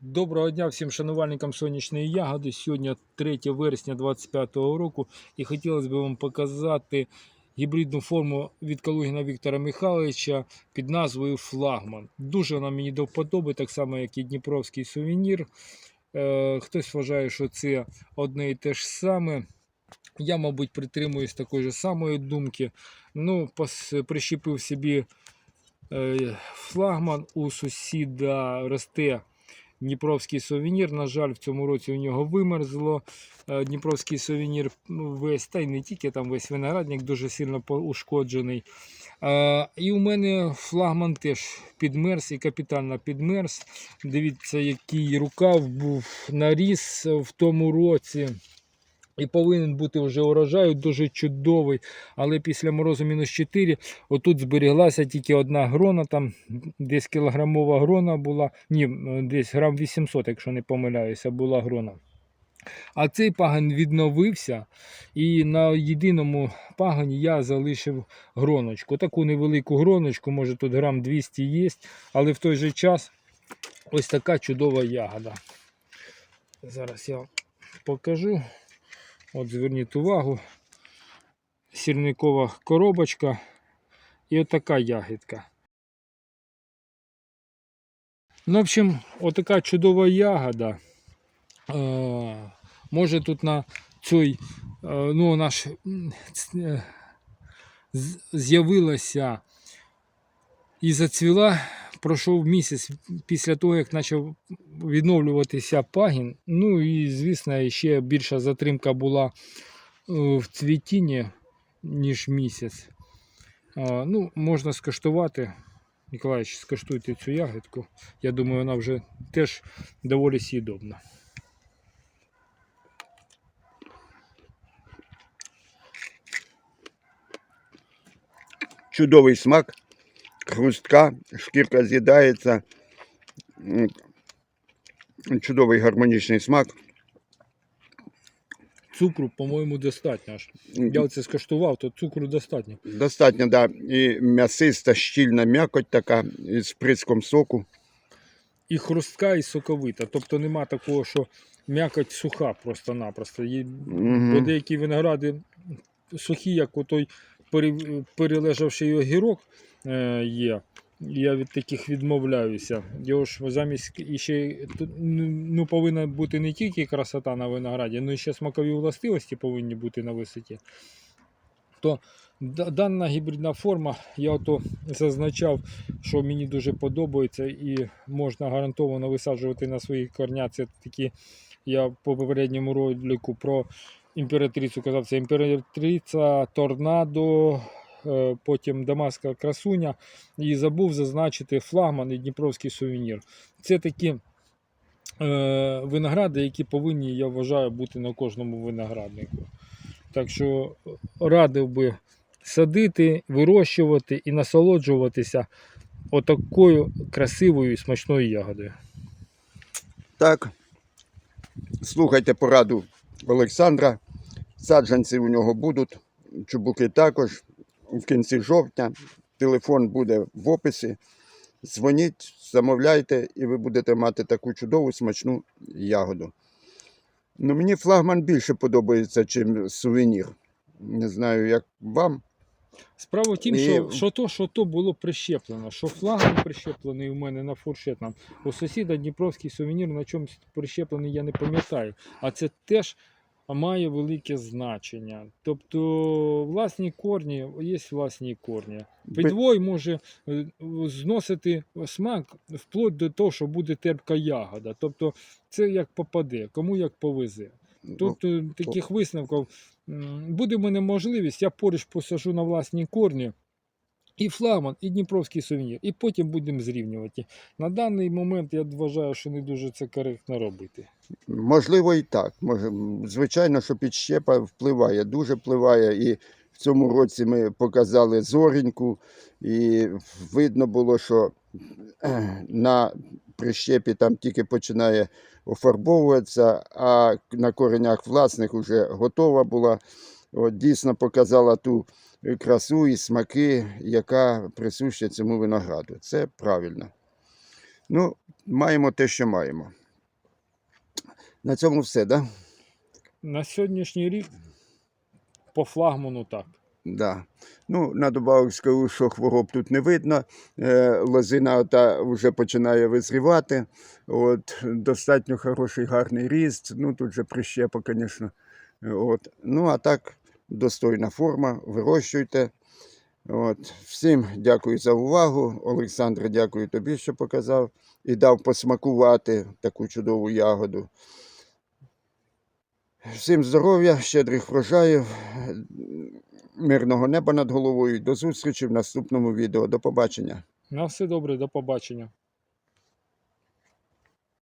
Доброго дня всім шанувальникам сонячної ягоди. Сьогодні 3 вересня 2025 року і хотілося б вам показати гібридну форму від Калугіна Віктора Михайловича під назвою Флагман. Дуже вона мені до вподоби, так само як і Дніпровський сувенір. Е, хтось вважає, що це одне і те ж саме. Я, мабуть, притримуюсь такої ж самої думки. Ну, прищепив собі е, флагман у сусіда росте Дніпровський сувенір. На жаль, в цьому році у нього вимерзло. Е, Дніпровський сувенір ну, весь, та й не тільки там весь виноградник дуже сильно ушкоджений. Е, І у мене флагман теж підмерз і капітально підмерз. Дивіться, який рукав був наріс в тому році. І повинен бути вже урожай дуже чудовий. Але після морозу мінус 4 отут зберіглася тільки одна грона, там десь кілограмова грона була. Ні, десь грам 800, якщо не помиляюся, була грона. А цей паган відновився, і на єдиному пагані я залишив гроночку. Таку невелику гроночку, може тут грам 200 є, але в той же час ось така чудова ягода. Зараз я покажу. От зверніть увагу. Сірникова коробочка і отака ягідка. Ну, в общем, отака чудова ягода. Е, може тут на цій, е, ну, наш е, з'явилася і зацвіла. Пройшов місяць після того, як почав відновлюватися пагін. Ну і, звісно, ще більша затримка була е, в цвітінні, ніж місяць. Ну, можна скуштувати. Ніколаївич, скуштуйте цю ягідку. Я думаю, вона вже теж доволі сідобна. чудовий смак, хрустка, шкірка з'їдається. Чудовий гармонічний смак. Цукру, по-моєму, достатньо. аж. Я оце скуштував, то цукру достатньо. Достатньо, да, і м'ясиста, щільна м'якоть така із приском соку. І хрустка, і соковита. Тобто нема такого, що м'якоть суха просто-напросто. Є, Мгм. Бо деякі виногради сухі, як отой пере- перележавший огірок є. Я від таких відмовляюся. Його ж замість і ще тут, ну, повинна бути не тільки красота на винограді, але ще смакові властивості повинні бути на висоті. То дана гібридна форма, я ото зазначав, що мені дуже подобається і можна гарантовано висаджувати на свої корня. Це такі, я по попередньому ролику про імператрицю казав, це імператриця, торнадо, е, потім Дамаська красуня. І забув зазначити флагман і Дніпровський сувенір. Це такі е, виногради, які повинні, я вважаю, бути на кожному винограднику. Так що радив би садити, вирощувати і насолоджуватися отакою красивою і смачною ягодою. Так, слухайте пораду Олександра. Саджанці у нього будуть, чубуки також в кінці жовтня. Телефон буде в описі. Дзвоніть, замовляйте, і ви будете мати таку чудову смачну ягоду. Ну, мені флагман більше подобається, ніж сувенір. Не знаю, як вам. Справа в тім, І- що, що то, що то було прищеплено, що флагман прищеплений у мене на фуршетном. У сусіда Дніпровський сувенір на чомусь прищеплений, я не пам'ятаю. А це теж має велике значення. Тобто власні корні, є власні корні. Підвой може е, зносити смак вплоть до того, що буде терпка ягода. Тобто це як попаде, кому як повезе. Тут е, таких висновків буде в мене можливість, я поруч посажу на власні корні. І флагман, і Дніпровський сувенір, і потім будемо зрівнювати. На даний момент я вважаю, що не дуже це коректно робити. Можливо, і так. Звичайно, що підщепа впливає, дуже впливає. І в цьому році ми показали зоріньку, і видно було, що на прищепі там тільки починає офарбовуватися, а на коренях власних вже готова була. От, дійсно показала ту красу і смаки, яка присуща цьому винограду. Це правильно. Ну, маємо те, що маємо. На цьому все, так? Да? На сьогоднішній рік по флагману так. Да. Ну, на добавок скажу, що хвороб тут не видно. Е, лозина та вже починає визрівати. От, достатньо хороший гарний ріст. Ну, тут же прищепа, звісно. От. Ну, а так, достойна форма, вирощуйте. От. Всім дякую за увагу. Олександре, дякую тобі, що показав і дав посмакувати таку чудову ягоду. Всім здоров'я, щедрих врожаїв, мирного неба над головою. До зустрічі в наступному відео. До побачення. На все добре, до побачення.